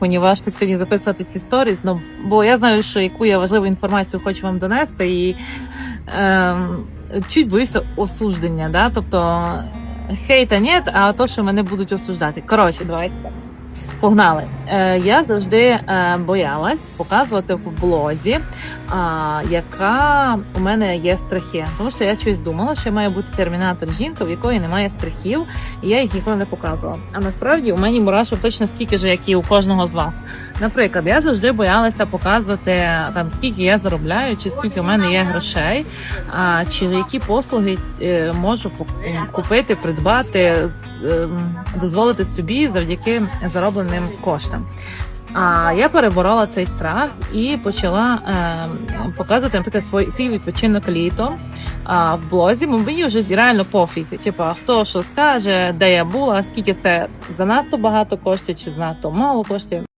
Мені важко сьогодні записувати ці сторіс, ну бо я знаю, що яку я важливу інформацію хочу вам донести, і ем, чуть боюся осуждення, да? тобто хейта ні, а то, що мене будуть осуждати. Коротше, давайте. Погнали. Е, я завжди е, боялась показувати в блозі, яка у мене є страхи. Тому що я щось думала, що я маю бути термінатор жінка, в якої немає страхів, і я їх ніколи не показувала. А насправді у мене мурашок точно стільки ж, як і у кожного з вас. Наприклад, я завжди боялася показувати там скільки я заробляю, чи скільки у мене є грошей, чи які послуги е, можу купити, придбати, ем, дозволити собі завдяки заробленим коштам. А я переборола цей страх і почала е, показувати, наприклад, свій, свій відпочинок літом а, в блозі. Бо Мені вже реально пофіг. Типа, хто що скаже, де я була, скільки це занадто багато коштів чи занадто мало коштує.